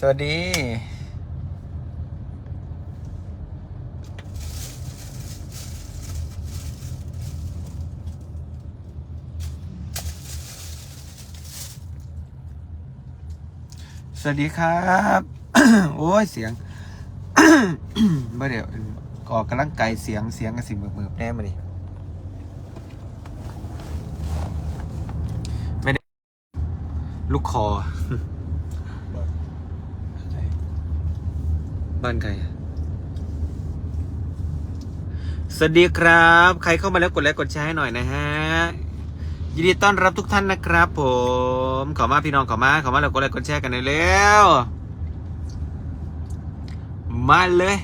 สวัสดี สวัสดีครับ โอ้ย เสียง เมื่อเดี๋ยวก่อกำลังไกลเสียงเสียงกระสิมือมือแน่มาดิไม่ได้ลูกคอ บ้านใครสวัสดีครับ ใครเข้ามาแล้วกดไลค์กดแชร์ให้หน่อยนะฮะยินดีต้อนรับทุกท่านนะครับ ผม ขอมาพี่น้องขอมาขอมาแล้วกดไลค์กดแชร์กันหน่อยเร็วมาเลย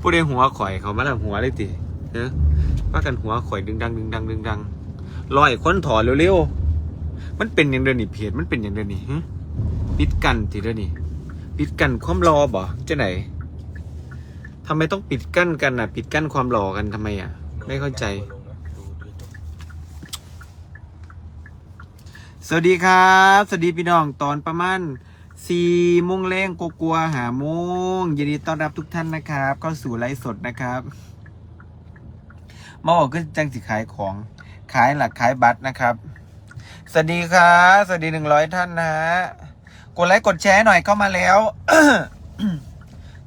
ผู้ใดหัวข่อยเขามาแล้วหัวเลยติเนอะว่ากันหัวข่อยดึงดังดึงดังดึงดังลอยค้นถอนเร็วๆมันเป็นอย่างเดินนี่เพจมันเป็นอย่างเดินนี่ปิดกันทีเดียวนี่ ปิดกั้นความรอบ่จะไหนทำไมต้องปิดกั้นกันอะ ปิดกั้นความรอกันทำไมอะ ไม่เข้าใจ สวัสดีครับ สวัสดีพี่น้องตอนประมาณสี่โมงแรงกลัวๆหาโมงยินดีต้อนรับทุกท่านนะครับเข้าสู่ไลฟ์สดนะครับมาบอกก็จังสิขายของขายหลักขายบัตรนะครับ สวัสดีครับ สวัสดีหนึ่งร้อยท่านนะฮะ กดไลค์กดแชร์หน่อยเข้ามาแล้ว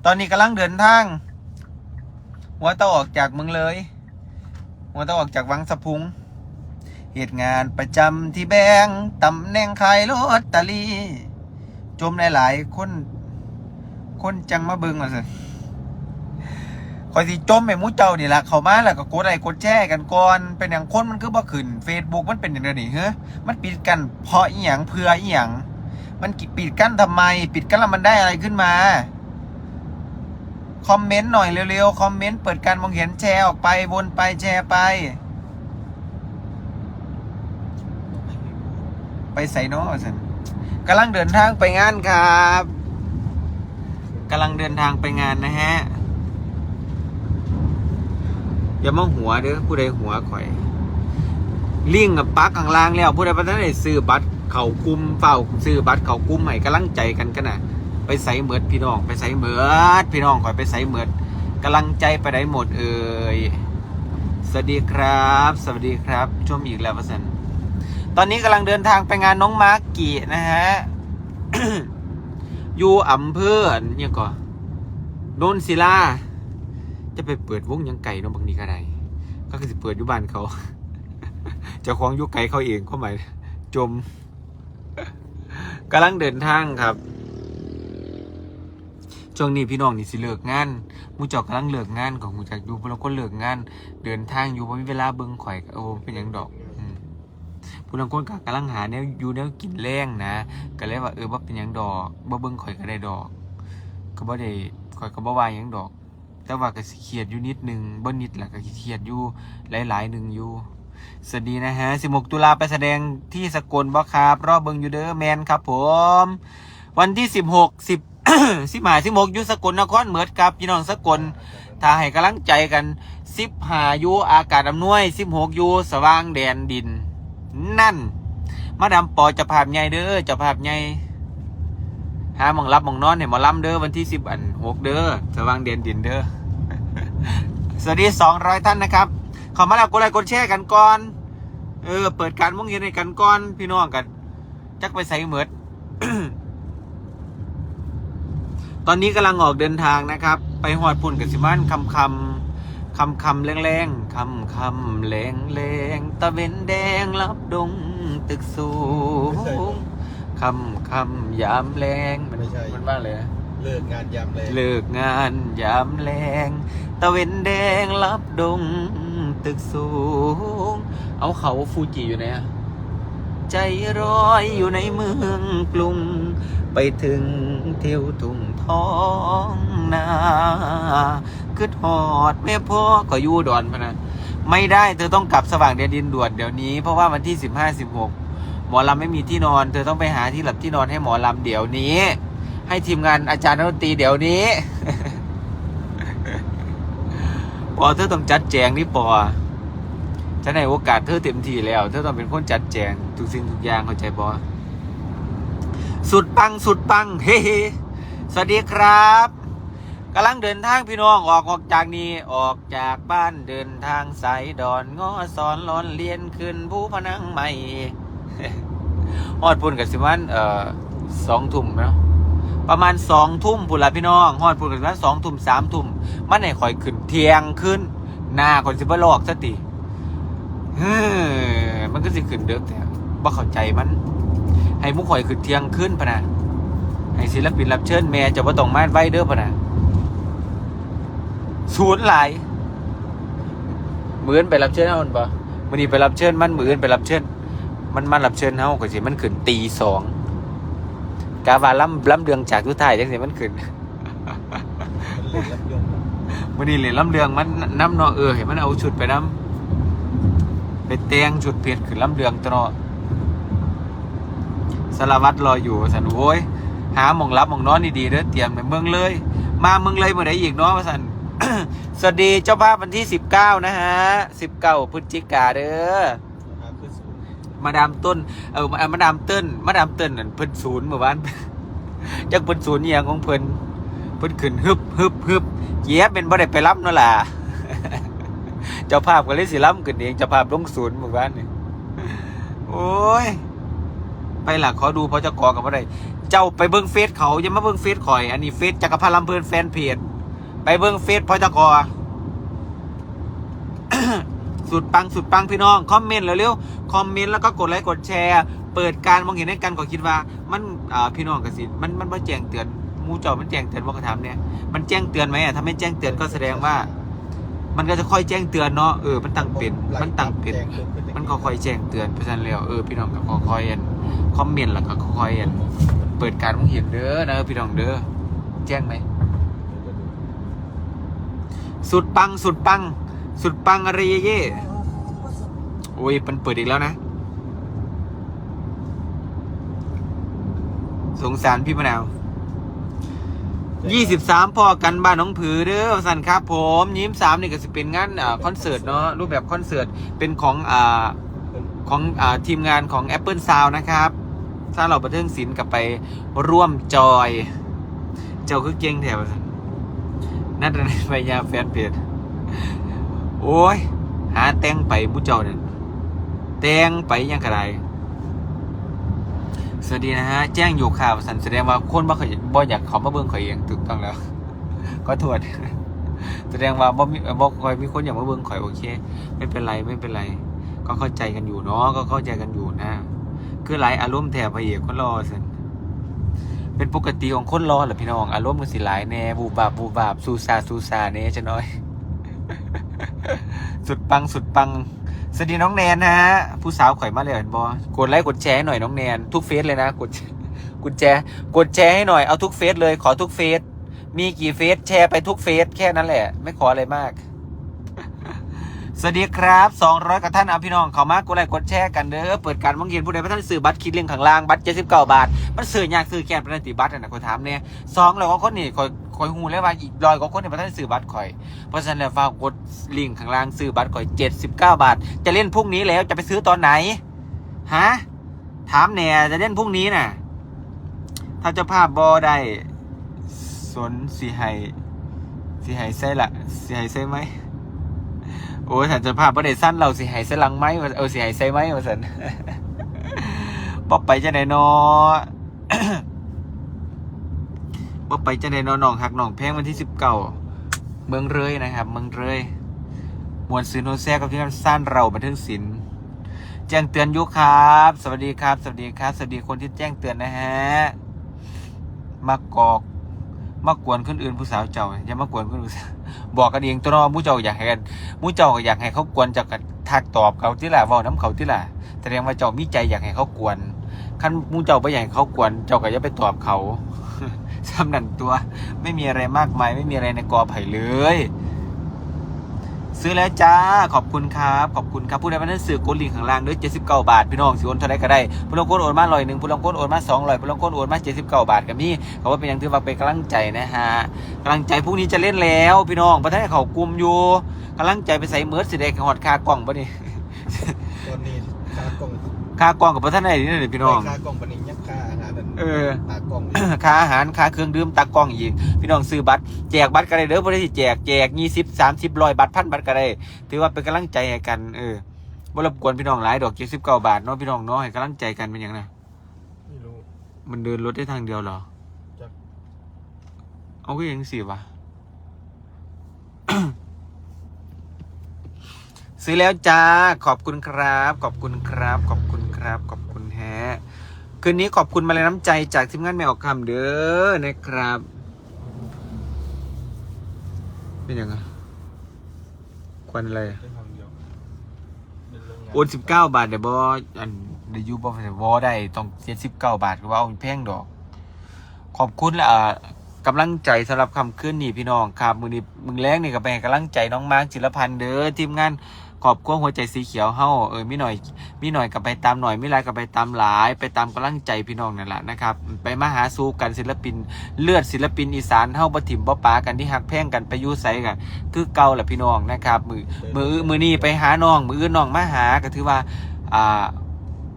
ตอนนี้กำลังเดินทาง หัวต้ออกจากเมืองเลย หัวต้ออกจากวังสะพุง เหตุงานประจำที่แบงตำแหน่งขายลอตเตอรี่ จมหลายๆคน คนจังมาเบิงล่ะสิคอยสิจมไปหมูเจ้านี่ละเขามาแล้วก็กดไลค์กดแชร์กันก่อน เป็นอย่างคนมันคือบ่ขึ้น Facebook มันเป็นอย่างเดียวนี่เฮ้ยมันปิดกันเพราะอีหยังเพื่ออีหยัง มันปิดกั้นทำไม ปิดกั้นแล้วมันได้อะไรขึ้นมา คอมเมนต์หน่อยเร็วๆ คอมเมนต์เปิดการมองเห็นแชร์ออกไปวนไปแชร์ไป ไปใส่น้อสันกำลังเดินทางไปงานครับกำลังเดินทางไปงานนะฮะ อย่ามองหัวเด้อผู้ใดหัวข่อย ลิงกับปักข้างล่างแล้ว ผู้ใดประทันได้ซื้อบัตร เขากุมเฝ้าซื้อบัตรเขากุมให้กำลังใจกันกันนะไปใส่เหมือดพี่น้อง ไปใส่เหมือดพี่น้องขอยไปใส่เหมือดกำลังใจไปไหนหมดเอ่ยสวัสดีครับ สวัสดีครับชมอีกแล้วประสันตอนนี้กำลังเดินทางไปงานน้องมาร์กกี้นะฮะอยู่อำเภอเนี่ยก่อนโนนศิลาจะไปเปิดวงยังไก่เนาะบางทีก็ได้ก็คือเปิดอยู่บ้านเขาเจ้าของยุไก่เขาเองเขาหมายจม กำลังเดินทางครับช่วงนี้พี่น้องนี่สิเลิกงานมูเจอกกำลังเลิกงานของมูจักอยู่พวกเราก็เลิกงาน เดินทางอยู่บ่มีเวลาเบิ่งข่อยโอ้เป็นยังดอกผู้ลางคนก็กำลังหาแนวอยู่แนวกินแรงนะก็เลยว่าเออว่าเป็นยังดอกบ่เบิ่งข่อยก็ได้ดอก ก็บ่ได้ข่อยก็บ่ว่าหยังดอก แต่ว่าก็สิเครียดอยู่นิดนึงบ่นิดล่ะก็สิเครียดอยู่หลายๆหนึงอยู่ สวัสดีนะฮะ 16 ตุลาไปแสดงที่สกลบ่ครับ รอบเบิงยูเด้อแมนครับผม วันที่ 16 10 15 16อยู่สกลนครเหมือดครับพี่น้องสกลถ้าให้กำลังใจกัน15อยู่อากาศอำนวย 16ยูสว่างแดนดิน นั่น มาดามปอจะภาพใหญ่เด้อจะภาพใหญ่หาหมองรับหมองนอนให้หมอลำเด้อวันที่สิบอันหกเด้อสว่างเด่นดินเด้อ สวัสดีสองร้อยท่านนะครับ ขอมาแล้วกดไลค์กดแชร์กันก่อน เออ เปิดการมองเห็นให้กันก่อน พี่น้องกัน จักไปใส่เหมือดตอนนี้กำลังออกเดินทางนะครับ ไปหอดพุ่นกับสิมันคำคำคำคำแรงแรงๆคำคำแรงแรงตะเวนแดงรับดงตึกสูงคำคำยามแรงมันไม่ใช่มันว่าเลยนะเลิกงานยามเลยเลิกงานยามแรงตะเวนแดงรับดง ตึกสูง เอาเขาฟูจิอยู่ไหนอะใจร้อยอยู่ในเมืองกรุง ไปถึงเที่ยวทุ่งท้องนาคือหอดแม่พ่อก็อยู่ดอนพนะไม่ได้เธอต้องกลับสว่างแดนดินด่วนเดี๋ยวนี้ เพราะว่าวันที่สิบห้าสิบหกหมอลำไม่มีที่นอน เธอต้องไปหาที่หลับที่นอนให้หมอลำเดี๋ยวนี้ ให้ทีมงานอาจารย์นักดนตรีเดี๋ยวนี้ อเธอต้องจัดแจงนี่ปอฉันให้โอกาสเธอเต็มที่แล้ว เธอต้องเป็นคนจัดแจงทุกสิ่งทุกอย่างเข้าใจปอสุดปังสุดปัง เฮ้สวัสดีครับกำลังเดินทางพี่น้องออกออกจากนี้ออกจากบ้านเดินทางสายดอนงอสอนร้อนเรียนขึ้นผู้พนังใหม่ฮอดพุ่นกับสิวันเอ่อสองทุ่มเนาะ ประมาณสองทุ่มพุ่นละพี่น้องฮอดพุ่นกันสองทุ่มสามทุ่มมันให้คอยขึ้นเทียงขึ้น หน้าคนสิบลอกสติมันก็สิขึ้นเด้อแต่บ่เข้าใจมัน ให้มุกข่อยขึ้นเทียงขึ้นพะนะให้ศิลปินรับเชิญแม่จะบ่ต้องมาไว้เด้อพะนะศูนย์หลายมือนไปรับเชิญเฮามันบ่มื้อนี้ไปรับเชิญมันมืออนไปรับเชิญมันมารับเชิญเฮาก็สิมันขึ้นตีสอง กาว่าล้ำล้ำเรืองจากทุกท่ายจังสิมันขึ้นมันเลยรับยงวันนี้เลยลำเรืองมันน้ำเนอเออเห็นมันเอาชุดไปน้ำไปแต่งชุดเพชรขึ้นลำเรืองตลอดสารวัตรรออยู่สันโว้ยหาหมองรับหมองนอนดีๆเด้อเตรียมไปเมืองเลย มาเมืองเลยเมื่อไหร่อีกเนาะว่าสันสวัสดีเจ้าภาพวันที่สิบเก้านะฮะสิบเก้าพฤศจิกาเด้อนะครับคือศูนย์ มาดามต้นเออมาดามเติ้นมาดามเติ้นนั่นเพิ่นศูนย์เมื่อวานจักเพิ่นศูนย์อหย่างของเพิ่นเพิ่นขึ้นฮึบฮึบฮึบเจี๊ยบเป็นบ่ได้ไปรับนั่นล่ะเจ้าภาพก็เลยสิรับขึ้นเองเจ้าภาพลงศูนย์เมื่อวานนี่โอ้ยไปหลักขอดูพราะจะกอกับบ่ได้เจ้าไปเบิ่งเฟซเขาอย่ามาเบิ่งเฟซข่อย อันนี้เฟซจักรพันธ์ลำเพลินแฟนเพจไปเบิ่งเฟซพอจะกอ สุดปังสุดปังพี่น้องคอมเมนต์เร็วๆคอมเมนต์แล้วก็กดไลค์กดแชร์ เปิดการมองเห็นให้กันก็คิดว่า มันพี่น้องกสิมันมันบ่แจ้งเตือนมูเจอมันแจ้งเตือนว่ากระทำเนี่ยมันแจ้งเตือนไหมอะถ้าไม่แจ้งเตือนก็แสดงว่า มันก็จะค่อยแจ้งเตือนเนาะเออมันตั้งเป็นมันตั้งเป็นมันก็ค่อยแจ้งเตือนเพราะฉะนั้นแล้วเออพี่น้องก็ค่อยๆอันคอมเมนต์แล้วก็ค่อยๆอันเปิดการมองเห็นเด้อนะพี่น้องเด้อแจ้งไหมสุดปังสุดปัง สุดปังอะไรเย่ๆโอ้ยมันเปิดอีกแล้วนะ สงสารพี่มะนาวยี่สิบสามพอกันบ้านน้องผือเด้อสันครับผมยิ้มสามนี่ก็จะเป็นงานอ่าคอนเสิร์ตเนาะรูปแบบคอนเสิร์ตเป็นของอ่าของอ่าทีมงานของ Apple Sound นะครับ ถ้าเราบันเทิงศิลป์กลับไปร่วมจอย เจ้าคือเก่งแถวสันนัดในพยาแฟนเพจ โอ้ย หาแต่งไปมุเจ้าเนี่ยแต่งไปยังกระไรสวัสดีนะฮะ แจ้งอยู่ข่าวสันแสดงว่าคนบ่เคยบ่อยากขามาเบิ่งข่อยเองถูกต้องแล้ว ก็ทวดแสดงว่าบ่มีบ่คอยมีคนอยากมาเบิ่งข่อยโอเค ไม่เป็นไรไม่เป็นไร ก็เข้าใจกันอยู่เนาะก็เข้าใจกันอยู่นะ คือหลายอารมณ์แถบพระเอกคนรอสันเป็นปกติของคนรอแหละพี่น้อง อารมณ์มันสิหลายแน่บูบาบบูบาบซูซาซูซาเน่จะน้อย สุดปังสุดปัง สวัสดีน้องแนนนะฮะ ผู้สาวข่อยมาเลยเห็นบอกดไลค์กดแชร์ให้หน่อยน้องแนน ทุกเฟซเลยนะกดกดแชร์กดแชร์ให้หน่อยเอาทุกเฟซเลยขอทุกเฟซมีกี่เฟซแชร์ไปทุกเฟซแค่นั้นแหละ ไม่ขออะไรมาก สวัสดีครับ 200กับท่านเอาพี่น้องเขามากดไลค์กดแชร์กันเด้อเปิดการมองเห็นผู้ใดพระท่านซื้อบัตรคิดเรื่องข้างล่างบัตร79บาท มันซื้อยากซื้อแค่ประติบัตรน่ะนคอยถามเนี่ยสองแล้วก็คนนี่คอยคอยหูเลยว่าอีกร้อยกว่าคนนี่พระท่านซื้อบัตรข่อย เพราะฉะนั้นแล้วฝากกดลิงก์ข้างล่างซื้อบัตรก่อย 79 บาท จะเล่นพรุ่งนี้แล้วจะไปซื้อตอนไหนฮะถามแหน่จะเล่นพรุ่งนี้น่ะ ถ้าเจ้าภาพบอได้สนสีไห้สีไห้ใส่ละสีไห้ใส่ไหม อ้ยถ้าเจ้าภาพบ่ได้สั้นเราสีไห้ใส่ลังไหมเออสีไห้ใส่ไหมวะสันบอไปจะไหนนอบอไปจะไหนนอน้องหักหนองแพงวันที่สิบเก้าเมืองเลยนะครับ เมืองเลยมวลซืนโนแซกับที่นั่นสั้นเราบันเทิงศิลป์แจ้งเตือนยุครับ สวัสดีครับ สวัสดีครับ สวัสดีคนที่แจ้งเตือนนะฮะมากอก มากวนคนอื่นผู้สาวเจ้าอย่ามากวนคนอื่นบอกกันเองตัวน้องมู้เจ้าอยากให้กันมู้เจ้าก็อยากให้เขากวนจากกันทักตอบเขาที่ละว่าน้ำเขาที่ละแสดงว่าเจ้ามีใจอยากให้เขากวนขั้นมู้เจ้าไปอยากให้เขากวน เจ้าก็อย่าไปตอบเขาสำนันตัว ไม่มีอะไรมากมายไม่มีอะไรในกอไผ่เลย ซื้อแล้วจ้าขอบคุณครับขอบคุณครับผู้ใดมานั้นสื่อกดลิงก์ข้างล่างด้วย79 บาท พี่น้องสิโอนเท่าไรก็ได้ผู้ลงกดโอนมาร้อยหนึ่งผู้ลงกดโอนมาสองร้อยผู้ลงกดโอนมา79 บาทกับนี่เขาว่าเป็นอย่างที่ว่าเป็นกำลังใจนะฮะกำลังใจพรุ่งนี้จะเล่นแล้ว พี่น้องประเทศเขากลุ่มอยู่กำลังใจไปใส่เมิร์ดสิเด็กหอดคากล่องปะนี่ตอนนี้ค่ากล่องคากล่องกับประเทศไหนนี่เลยพี่น้องค่ากล่องปนิญญาค่าอาหารนั่นเอ เออ ตากล้องค่าอาหารค่าเครื่องดื่มตากล้องอีก พี่น้องซื้อบัตรแจกบัตรกันได้เด้อบ่ได้สิแจกแจกยี่สิบสามสิบร้อยบัตรพันบัตรก็ได้ ถือว่าเป็นกำลังใจให้กันเออบ่รบกวนพี่น้องหลายดอกเจ็ดสิบเก้าบาทเนาะพี่น้องเนาะให้กำลังใจกันเป็นหยังไงไม่รู้ มันเดินรถได้ทางเดียวเหรอจักเอาก็ยังสิวะ ซื้อแล้วจ้าขอบคุณครับ ขอบคุณครับ ขอบคุณครับ ขอบคุณแฮะ คืนนี้ขอบคุณมาเลยน้ำใจจากทีมงานแมวคำเด้อนะครับ เป็นยังไงควันอะไรได้ทางเดียวเป็นโรงงานโอนสิบเก้าบาทเดี๋ยวบออันเดี๋ยวอยูบอแต่บอได้ต้องเจ็ดสิบเก้าบาทก็ว่าเอาแพงดอก ขอบคุณและอ่ากำลังใจสำหรับคำขึ้นนี่พี่น้องครับมือนี้มึงแรงนี่ก็ไปให้กำลังใจน้องมาร์คจิรพันธ์เด้อทีมงาน ขอบคุณหัวใจสีเขียวเฮาเออมีหน่อยมีหน่อยก็ไปตามหน่อยมีหลายก็ไปตามหลาย ไปตามกำลังใจพี่น้องนั่นแหละนะครับไปมาหาสู้กันศิลปิน เลือดศิลปินอีสานเฮาบ่ถิ่มบ่ปากันที่หักแพงกันไปยู่ไสกันคือเก่าแหละพี่น้องนะครับ มือมือมือนี้ไปหาน้อง มืออื่นน้องมาหาก็ถือว่าอ่า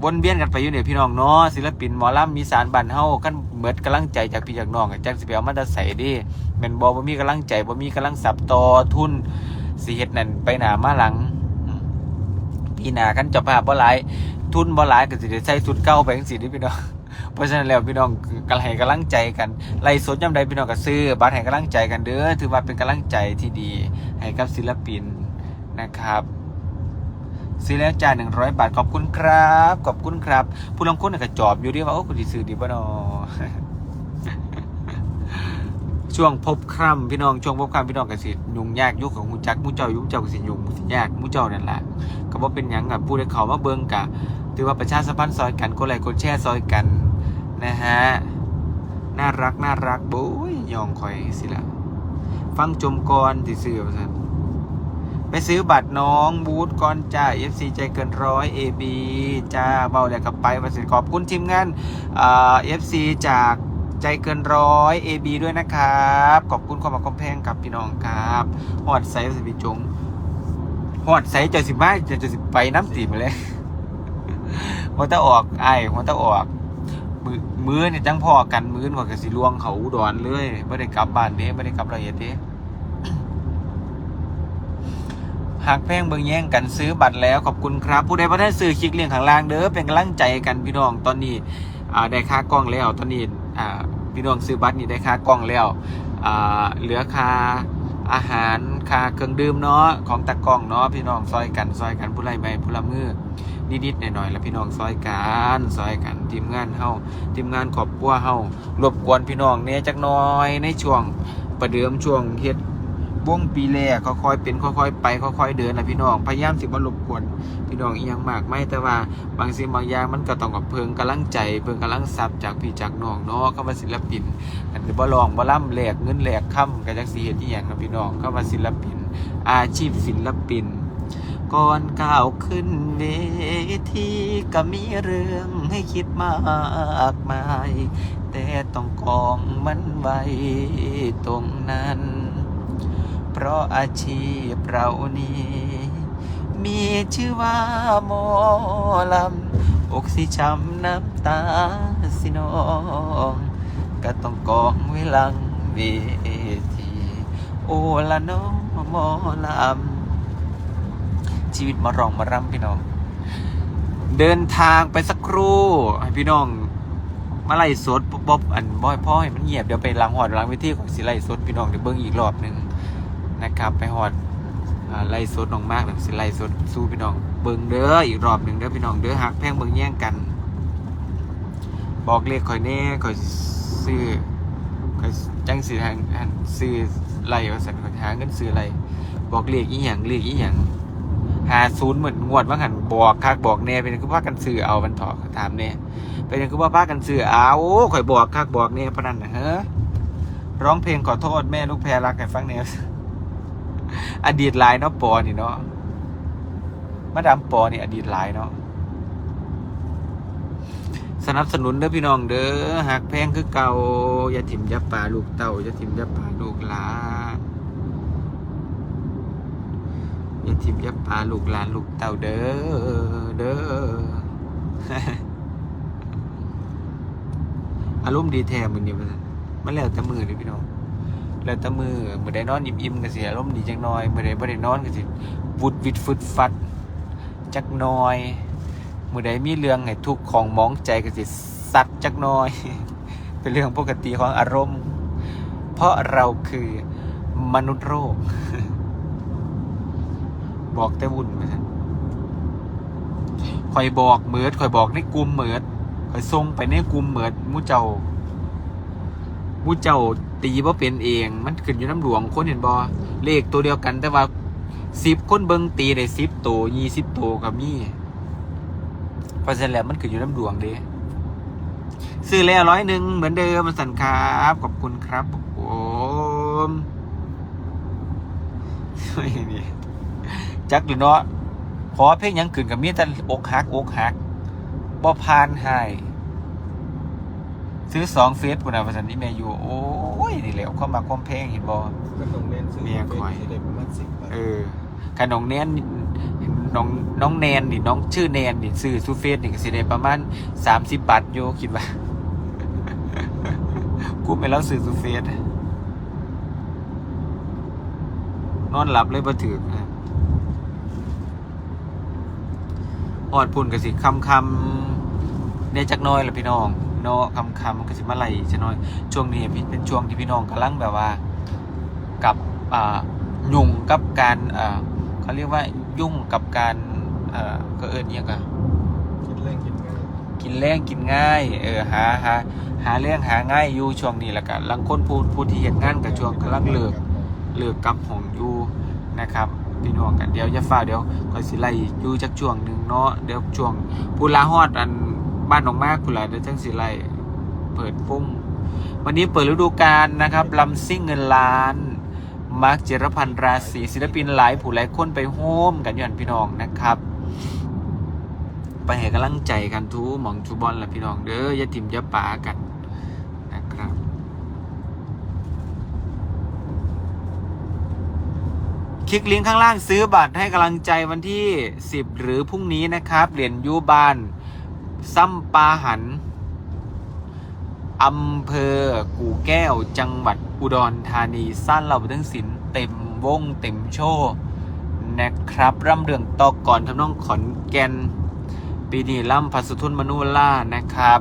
วนเวียนกันไปอยู่เนี่ยพี่น้องเนาะศิลปินหมอลำมีสารบันเฮากันเหมือนกำลังใจจากพี่จากน้องอะจังสิไปเอามาแตะใส่ดิแม่นบ่บ่มีกำลังใจบ่มีกำลังสับต่อทุนสิเฮ็ดนั่นไปหน้ามาหลัง พี่หนากันเจ้าภาพบ่หลายทุนบ่หลายก็สิได้ใส่สุดเก่าไปจังซี่ดิพี่น้องเพราะฉะนั้นแล้วพี่น้องก็ให้กำลังใจกันไล่สดยามใดพี่น้องก็ซื้อบัตรให้กำลังใจกันเด้อถือว่าเป็นกำลังใจที่ดีให้กับศิลปินนะครับซื้อแล้วจ่ายหนึ่งร้อยบาทขอบคุณครับ ขอบคุณครับ ผู้ลงคนน่ะก็จอบอยู่ดีว่าโอ้คุณดีซื้อดีบ่นอ ช่วงพบคร่ำพี่น้องช่วงพบคร่ำพี่น้องกสิยุ่งยากยุคของมูจักมูเจ้ายุ่งเจ้ากสิยุ่งสิยากมูเจ้านั่นแหละก็บ่เป็นหยังกับผู้ใดเขามาเบิ่งกะถือว่าประชาสัมพันธ์ซอยกันกดไลค์กดแชร์ซอยกันนะฮะน่ารักน่ารักโบ้ยยองคอยสิละฟังจมกรสิซื้อว่าซั่นไปซื้อบัตรน้องบูธก่อนจ้า FC ใจเกินร้อย AB จ้าเบาแล้วกับไปมาสิขอบคุณทีมงานเอ่า FC จาก ใจเกินร้อย AB ด้วยนะครับ ขอบคุณความมาคอมแพงกับพี่น้องครับหอดไซส์สิบจงหอดไซส์เจะสิบห้าเจะจะสิบไปน้ำตีมาเลยหัวตะออกไอ้ายหัวตะออกมือมือเนี่ยจังพอกันมือว่าก็สิลวงเขาอุดรเลยไม่ได้กลับบ้านเด้ไม่ได้กลับละเอียเด้หากแพงเบิงแย่งกันซื้อบัตรแล้วขอบคุณครับ ผู้ใดบ่ได้ซื้อคลิกเลียงข้างล่างเด้อเป็นกำลังใจกันพี่น้องตอนนี้ได้ค่ากล้องแล้วตอนนี้ พี่น้องซื้อบัตรนี่ได้ค่ากล้องแล้วเหลือค่าอาหารค่าเครื่องดื่มเนาะของตะกล้องเนาะพี่น้องซอยกันซอยกันผู้ไรไม่ผู้ละมือนิดๆหน่อยๆแล้วพี่น้องซอยกันซอยกันทีมงานเฮาทีมงานขอบปัวเฮารบกวนพี่น้องเนี่ยจักน้อยในช่วงประเดิมช่วงเฮ็ด วงปีแรกค่อยๆเป็นค่อยๆไปค่อยๆเดินนะพี่น้องพยายามสิบ่รบกวนพี่น้องอีหยังมากไม่แต่ว่าบางสิ่งบางอย่างมันก็ต้องกับเพิงกำลังใจเพิงกำลังทรัพย์จากพี่จากน้องเนาะเข้ามาศิลปินอันนี้บ่ลองบ่ล่ำแหลกเงินแหลกค่ำก็จักสิเฮ็ดอีหยังนะพี่น้องเข้ามาศิลปิน อาชีพศิลปินก่อนก้าวขึ้นเวทีก็มีเรื่องให้คิดมากมาย แต่ต้องกองมันไว้ตรงนั้น เพราะอาชีพเรานี้ มีชื่อว่าหมอลำอกสิช้ำน้ำตาสินอง ก็ต้องกองไว้หลังเวที โอละน้องหมอลำชีวิตมารองมารำพี่น้อง เดินทางไปสักครู่ให้พี่น้องมาไล่สดบ๊อบอันบ่อยพ่อให้มันเงียบเดี๋ยวไปหลังหอดหลังเวทีของสิไล่สดพี่น้องเดี๋ยวเบิ่งอีกรอบหนึ่ง นะครับ ไปหอดอ่าไล่สดน้องมากหนึ่งสิไล่สดสู้พี่น้องเบิ่งเด้ออีกรอบหนึ่งเด้อพี่น้องเด้อหักแพงเบิ่งแย่งกัน บอกเลขข่อยแน่ข่อยซื้อข่อยจังสิทางหันซื้อไล่ว่าสันข่อยหาเงินซื้อไล่บอกเลขอีหยังเลขอีหยังหาศูนย์เหมือนงวดว่าหันบอกคักบอกแน่เป็นคือว่ากันซื้อเอามันถอถามแน่เป็นคือว่าพากันเสือเอาโอ้ข่อยบอกคักบอกเน่พนันนะเฮ้อร้องเพลงขอโทษแม่ลูกแพรรักให้ฟังเนี่ย อดีตหลายเนาะปอนี่เนาะมาดามปอนี่อดีตหลายเนาะสนับสนุนเด้อพี่น้องเด้อหักแพงคือเก่าอย่าถิ่มอย่าป่าลูกเต่าอย่าถิ่มอย่าป่าลูกหลานอย่าถิ่มอย่าป่าลูกหลานลูกเต่าเด้อเด้ออารมณ์ดีแท้มือนี่มันมันแล้วแต่มือเด้อพี่น้อง แล้วแต่มือมื้อใดนอนอิ่มๆก็สิอารมณ์ดีจักหน่อยมื้อใดบ่ได้นอนก็สิวุดวิดฟึดฟัด จักน่อยมื้อใดมีเรื่องให้ทุกของมองใจก็สิสัดจักน่อย เป็นเรื่องปกติของอารมณ์ เพราะเราคือมนุษย์โรค บอกแต่วุ่นไปซั่นคอยบอกเหมือดคอยบอกในกลุ่มเหมือดคอยส่งไปในกลุ่มเหมือดมู่เจ้ามู่เจ้า ตีบ่เป็นเอง มันขึ้นอยู่น้ำหลวงคนเห็นบ่เลขตัวเดียวกัน แต่ว่าสิบคนเบิงตีได้สิบตัวยี่สิบตัวก็มีเพราะฉะนั้นแล้วมันขึ้นอยู่น้ำหลวงเด้ซื้อแล้วร้อยหนึ่งเหมือนเดิมมาสั่นครับขอบคุณครับผมไม่ดีจักหรือเนาะขอเพลงยังขึ้นกับมีแต่อกหักอกหักบ่พานให้ ซื้อสองเฟสปุ่นนะภาษาที่แม่อยู่โอ้ยนี่แหละเข้ามาคอมเพลงเห็นบอก็ต้องเล่นซื้อเมียคอยสิได้ประมาณสิบใบเออขนมแนนน้องน้องแนนนี่น้องชื่อแนนนี่ซื้อซูเฟสนี่ก็สิได้ประมาณสามสิบบาทโยคิดว่ากูไปแล้วซื้อซูเฟสนอนหลับเลยบ่ถือนะอดพุ่นก็สิคำคำเนี่ยจักหน้อยละพี่น้อง เนาะคำคำก็สิมาไหลจะน้อยช่วงนี้เป็นช่วงที่พี่น้องกำลังแบบว่า กับอ่ายุ่งกับการอ่าเขาเรียกว่ายุ่งกับการอ่าก็เอิญเนี่ยกันคิดเล่นคิดง่ายกินแรงกินง่ายเออหาหาหาเรื่องหาง่ายอยู่ช่วงนี้แหละกันลังคนพูดพูดที่เหตุงานกับช่วงกำลังเลิกเลิกกับของอยู่นะครับพี่น้องกันเดี๋ยวจะฟ้าเดี๋ยวคอยสิไล่อยู่จักช่วงหนึ่งเนาะเดี๋ยวช่วงพูลาฮอดอัน บ้านหนองมากพูลาเดี๋ยวจังสิไล่เปิดปุ้งวันนี้เปิดฤดูกาลนะครับลำซิ่งเงินล้านมาร์คเจรพันธ์ราศีศิลปินหลายผู้หลายคนไปโฮมกันย้อนพี่น้องนะครับไปให้กำลังใจกันทูหมองทูบอลละพี่น้องเด้อย่าทิมย่าป่ากันนะครับ คลิกลิงก์ข้างล่างซื้อบัตรให้กำลังใจวันที่ 10 หรือพรุ่งนี้นะครับเหรียญยูบาน ซัมปาหันอำเภอกู่แก้วจังหวัดอุดรธานีสั้นเราไปทั้งสินเต็มวงเต็มโชว์นะครับ ร่ำเรืองตอกก่อนทำน้องขอนแก่นปีนี้ล่ำพัสทุนมนุล่านะครับ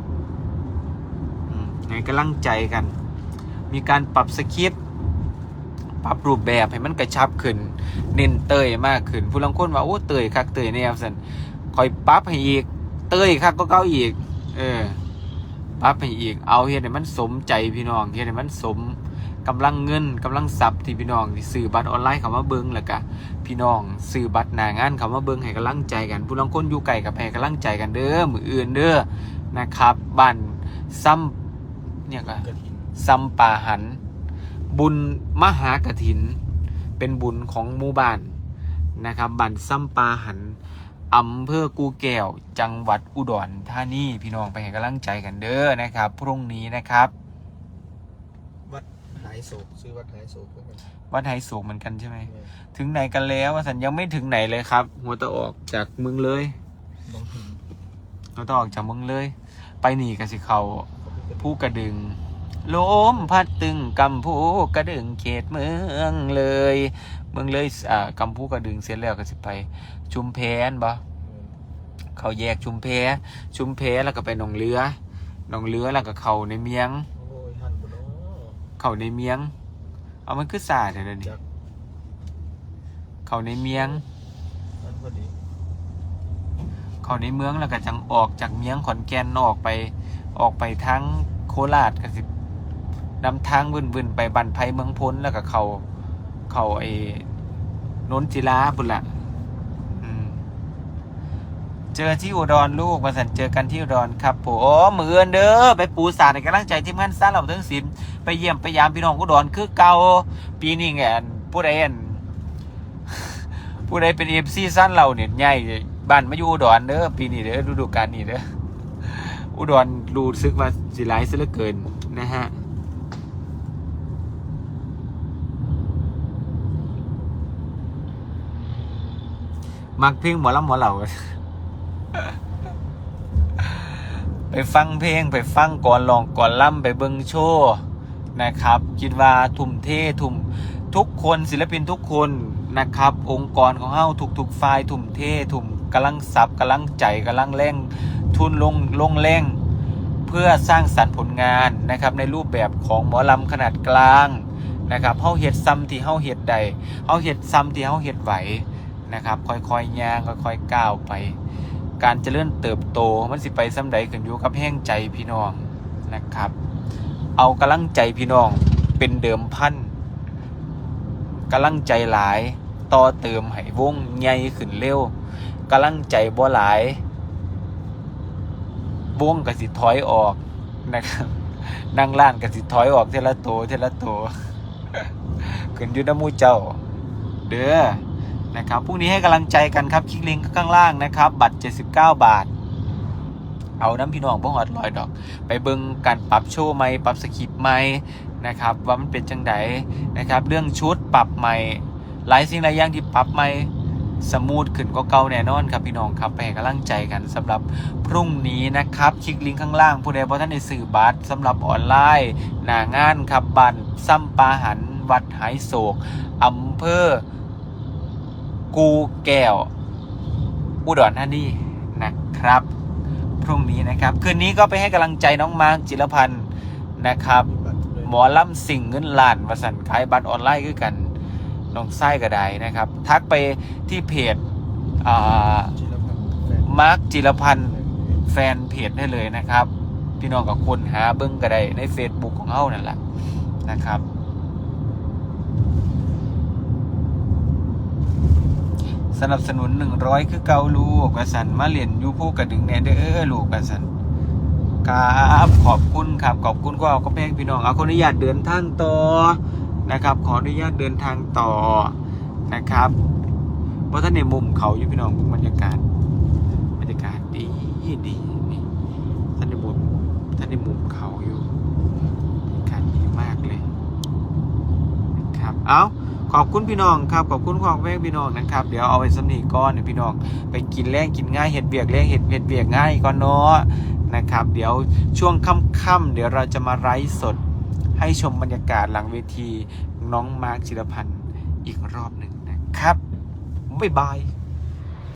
อืมให้กำลังใจกัน มีการปรับสคริปต์ปรับรูปแบบให้มันกระชับขึ้น เน้นเตยมากขึ้น ผู้ลังคนว่า โอ้เตยคักเตยแนวสันคอยปรับให้อีก เตยคักก็เก้าอีก เออปรับให้อีก เอาเฮ็ดให้มันสมใจพี่น้องเฮ็ดให้มันสมกำลังเงินกำลังทรัพย์ที่พี่น้องที่ซื้อบัตรออนไลน์เข้ามาเบิ่งแล้วก็พี่น้องซื้อบัตรหน้างานเข้ามาเบิ่งให้กำลังใจกัน ผู้ลังคนอยู่ไกลกับให้กำลังใจกันเด้อมืออื่นเด้อนะครับบ้านซ้ำเนี่ยก็ซัมปาหัน บุญมหากถิน เป็นบุญของหมู่บ้านนะครับบันซัมปาหัน อำเภอกูแก้ว จังหวัดอุดรธานีพี่น้องไปให้กำลังใจกันเด้อนะครับ พรุ่งนี้นะครับ วัดหายโศกซื้อวัดหายโศกเพื่อนกันวัดไฮสูงเหมือนกันใช่ไหมเนี่ยถึงไหนกันแล้ววสันยังไม่ถึงไหนเลยครับ หัวตะออกจากเมืองเลยบางทีหัวตะออกจากเมืองเลย ไปหนีกันสิเขาเขาเป็นผู้กระดึงลมพัดตึงกำผู้กระดึงเขตเมืองเลย เมืองเลยอ่ากำผู้กระดึงเสร็จแล้วก็สิไป ชุมแพนบ่เขาแยกชุมแพชุมแพแล้วก็ไปหนองเรือหนองเรือแล้วก็เขาในเมียงโอ้ยหันบุญโอ้เขาในเมียง เอามันคือสาดเดี๋ยวนี้จักเขาในเมียงหันพอดีเขาในเมืองแล้วก็จังออกจากเมียงขอนแก่นออกไปออกไปทางโคราชก็สินำทางบึนๆไปบันไพเมืองพ้นแล้วก็เขาเขาไอ้นนจิลาบุนละอืม เจอที่อุดรลูกมาสันเจอกันที่อุดรครับผมโอ้มือเอินเด้อไปปูสาดในกำลังใจที่มงานซ่าเราทั้งสิมไปเยี่ยมไปยามพี่น้องอุดรคือเก่าปีนี้ไงอันผู้ใดอันผู้ใดเป็นเอฟซีสั้นเราเนี่ยใหญ่บ้านมาอยู่อุดรเด้อปีนี้เด้อฤดูกาลนี้เด้ออุดรรู้สึกว่าสิหลซะเหลือเกินนะฮะมักเพลงหมอลำหมอเหล่า ไปฟังเพลงไปฟังก่อนลองก่อนล่ำไปเบิงโชว์นะครับ คิดว่าทุ่มเททุ่มทุกคนศิลปินทุกคนนะครับ องค์กรของเฮาทุกๆฝ่ายทุ่มเททุ่มกำลังซับกำลังใจกำลังแรงทุนลงลงแรงเพื่อสร้างสรรค์ผลงานนะครับในรูปแบบของหมอลำขนาดกลางนะครับเฮาเฮ็ดซ้ำที่เฮาเฮ็ดใดเฮาเฮ็ดซ้ำที่เฮาเฮ็ดไหวนะครับ ค่อยๆย่างค่อยๆก้าวไป การเจริญเติบโตมันสิไปซ้ำใดขึ้นอยู่กับแห้งใจพี่น้องนะครับ เอากำลังใจพี่น้องเป็นเดิมพันกำลังใจหลายต่อเติมให้วงใหญ่ขึ้นเร็วกำลังใจบ่หลายวงก็สิถอยออกนะครับนั่งล้านก็สิถอยออกเทละโตเทละโตขึ้นอยุดน้ำมูเจ้า เด้อ นะครับพรุ่งนี้ให้กำลังใจกันครับ คลิกลิงก์ข้างล่างนะครับ บัตร 79 บาท เอาน้ำพี่น้องบ่หอดลอยดอก ไปเบิ่งการปรับโชว์ไหมปรับสคริปต์ไหมนะครับว่ามันเป็นจังไดนะครับ เรื่องชุดปรับใหม่หลายสิ่งหลายอย่างที่ปรับใหม่สมูทขึ้นก็เก่าแน่นอนครับพี่น้องครับไปให้กำลังใจกันสำหรับพรุ่งนี้นะครับ คลิกลิงก์ข้างล่างผู้ใดบ่ท่านได้ซื้อบัตรสำหรับออนไลน์ หน้างานครับบันซ้ำปาหัน วัดหายโศกอำเภอ กูแก้ว อุดรธานีนะครับ พรุ่งนี้นะครับ คืนนี้ก็ไปให้กำลังใจน้องมาร์คจิรพันธ์นะครับ หมอล่ำสิ่งเงินล้านวสันขายบัตรออนไลน์คือกันน้องไส้กระไดนะครับ ทักไปที่เพจมาร์คจิรพันธ์แฟนเพจได้เลยนะครับ พี่น้องกับคนหาเบิ้งกระไดใน Facebook ของเฮานั่นแหละนะครับ สนับสนุน100คือเกาลูกกระสันมาเรียนยูผู้กระดึงแหน่เด้อลูกกระสันครับขอบคุณครับขอบคุณก็เอาก็แพงพี่น้องเอาขออนุญาตเดินทางต่อนะครับ ขออนุญาตเดินทางต่อนะครับเพราะท่านในมุมเขาอยู่พี่น้องบรรยากาศบรรยากาศดีดีนี่ท่านในมุมท่านในมุมเขาอยู่บรรยากาศดีมากเลยนะครับเอา ขอบคุณพี่น้องครับขอบคุณความแม่พี่น้องนะครับเดี๋ยวเอาไปสำนีก้อนเดี๋ยวพี่น้องไปกินแรงกินง่ายเห็ดเบียกแรงเห็ดเห็ดเบียกง่ายก่อนเนาะนะครับเดี๋ยวช่วงค่ำๆเดี๋ยวเราจะมาไลฟ์สด ให้ชมบรรยากาศหลังเวทีน้องมาร์คจิรพันธ์อีกรอบหนึ่งนะครับบ๊ายบาย